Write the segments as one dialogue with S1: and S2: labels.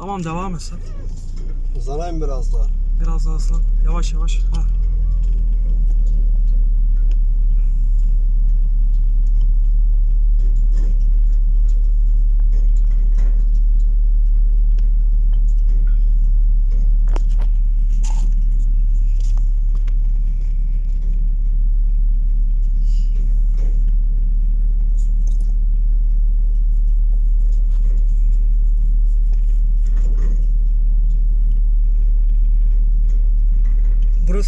S1: Tamam devam et sen.
S2: Hızlanayım biraz daha.
S1: Biraz daha hızlan. Yavaş yavaş. Ha.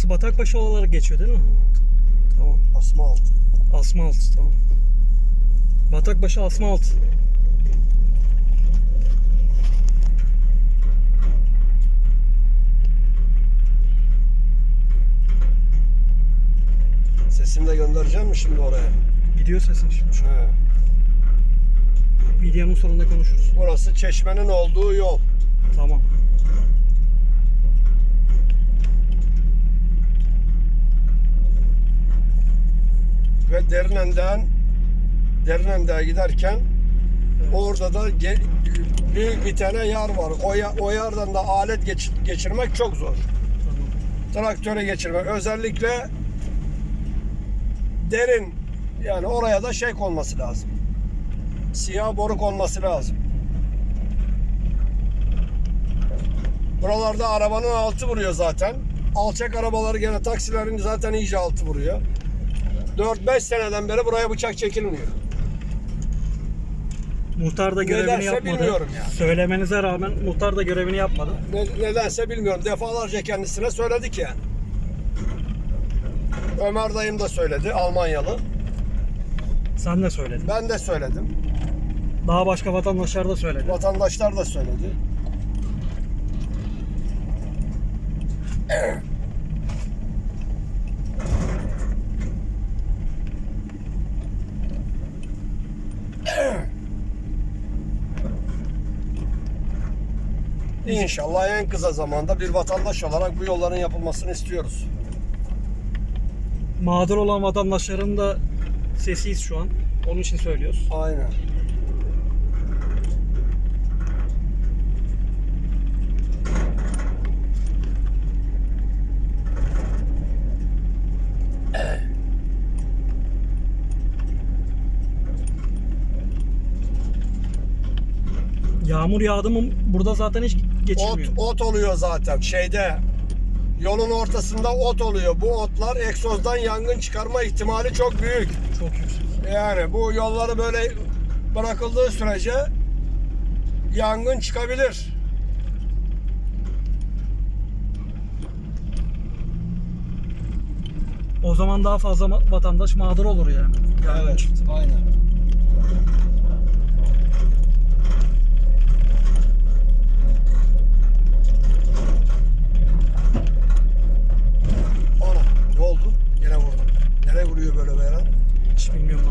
S1: Burası Batakbaşı olarak geçiyor değil mi? Tamam.
S2: Asma altı.
S1: Asma altı tamam. Batakbaşı asma altı.
S2: Sesini de göndereceğim mi şimdi oraya?
S1: Gidiyor sesin şimdi şu.
S2: He.
S1: Videonun sonunda konuşuruz.
S2: Burası çeşmenin olduğu yol.
S1: Tamam.
S2: Ve Derinen'den Derinen'de giderken orada da ge- büyük bir tane yar var. O, ya- o yardan da alet geç- geçirmek çok zor.
S1: Tamam.
S2: Traktöre geçirmek. Özellikle derin yani oraya da şey konması lazım. Siyah boruk olması lazım. Buralarda arabanın altı vuruyor zaten. Alçak arabaları gene taksilerin zaten iyice altı vuruyor. 4-5 seneden beri buraya bıçak çekilmiyor.
S1: Muhtar da görevini
S2: Nedense
S1: yapmadı.
S2: bilmiyorum yani.
S1: Söylemenize rağmen muhtar da görevini yapmadı.
S2: Ne- nedense bilmiyorum. Defalarca kendisine söyledik ya. Ömer dayım da söyledi. Almanyalı.
S1: Sen de söyledin.
S2: Ben de söyledim.
S1: Daha başka vatandaşlar da söyledi.
S2: Vatandaşlar da söyledi. İnşallah en kısa zamanda bir vatandaş olarak bu yolların yapılmasını istiyoruz.
S1: Mağdur olan vatandaşların da sesiyiz şu an. Onun için söylüyoruz.
S2: Aynen.
S1: Yağmur yağdı mı burada zaten hiç geçilmiyor.
S2: ot oluyor zaten şeyde. Yolun ortasında ot oluyor. Bu otlar egzozdan yangın çıkarma ihtimali çok büyük.
S1: Çok yüksek.
S2: Yani bu yolları böyle bırakıldığı sürece yangın çıkabilir.
S1: O zaman daha fazla vatandaş mağdur olur yani. Yangın çıktı.
S2: aynen.
S1: Bilmiyorum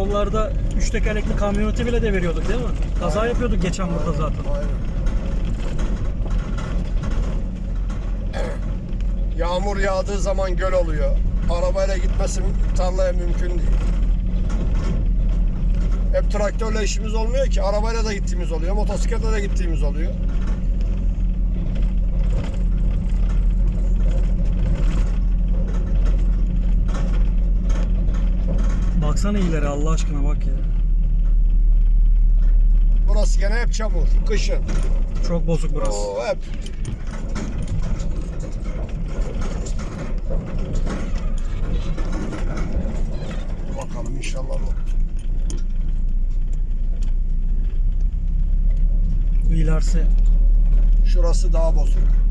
S1: yollarda üç tekerlekli kamyoneti bile de veriyorduk değil mi? Kaza yapıyorduk geçen burada zaten.
S2: Aynen. Yağmur yağdığı zaman göl oluyor. Arabayla gitmesi tarlaya mümkün değil. Hep traktörle işimiz olmuyor ki. Arabayla da gittiğimiz oluyor. Motosikletle de gittiğimiz oluyor.
S1: Baksana ileri Allah aşkına bak ya.
S2: Burası gene hep çamur. Kışın.
S1: Çok bozuk burası.
S2: Oo, hep. Bakalım inşallah bu.
S1: İlerisi
S2: Şurası daha bozuk.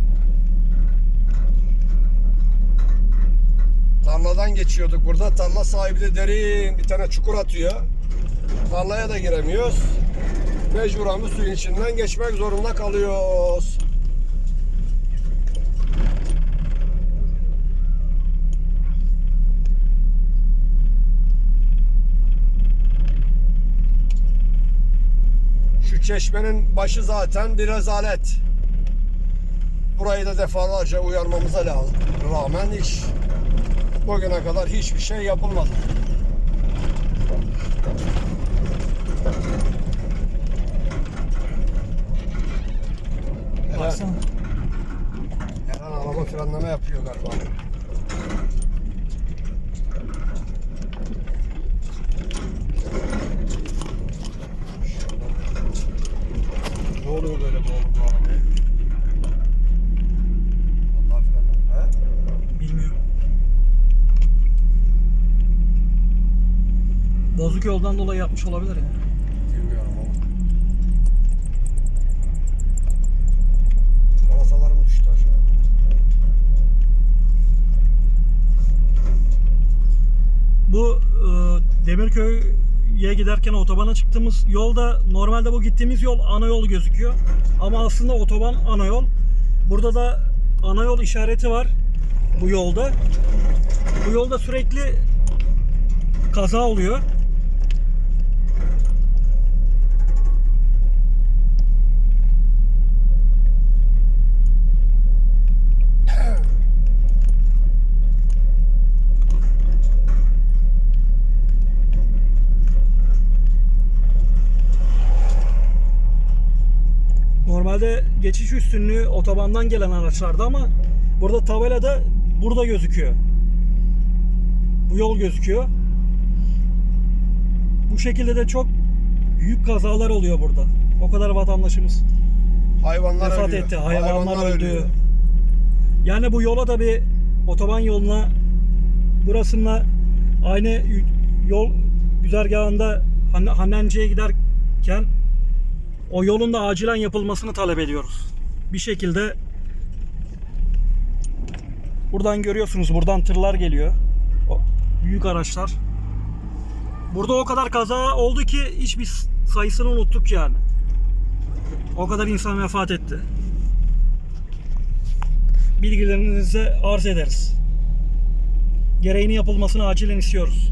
S2: Tarladan geçiyorduk burada. Tarla sahibi de derin bir tane çukur atıyor. Tarlaya da giremiyoruz. Mecburen bu suyun içinden geçmek zorunda kalıyoruz. Şu çeşmenin başı zaten bir rezalet. Burayı da defalarca uyarmamıza. Rağmen hiç bugüne kadar hiçbir şey yapılmadı. Eren,
S1: Baksana.
S2: Eren araba frenleme yapıyor galiba. Ne oluyor böyle bu arabaya? Allah frenleme. He?
S1: Bilmiyorum. Bozuk yoldan dolayı yapmış olabilir ya.
S2: Bilmiyorum ama. Balasalarım düştü aşağı.
S1: Bu e, Demirköy'e giderken otobana çıktığımız yolda normalde bu gittiğimiz yol ana yol gözüküyor. Ama aslında otoban ana yol. Burada da ana yol işareti var bu yolda. Bu yolda sürekli kaza oluyor. Normalde geçiş üstünlüğü otobandan gelen araçlarda ama burada tabelada burada gözüküyor. Bu yol gözüküyor. Bu şekilde de çok büyük kazalar oluyor burada. O kadar vatandaşımız
S2: Hayvanlar
S1: vefat
S2: ölüyor.
S1: etti, hayvanlar, öldü.
S2: ölüyor.
S1: Yani bu yola da bir otoban yoluna burasında aynı yol güzergahında Han- Hannenci'ye giderken o yolun da acilen yapılmasını talep ediyoruz. Bir şekilde buradan görüyorsunuz buradan tırlar geliyor. O büyük araçlar. Burada o kadar kaza oldu ki hiçbir sayısını unuttuk yani. O kadar insan vefat etti bilgilerinize arz ederiz. Gereğini yapılmasını acilen istiyoruz.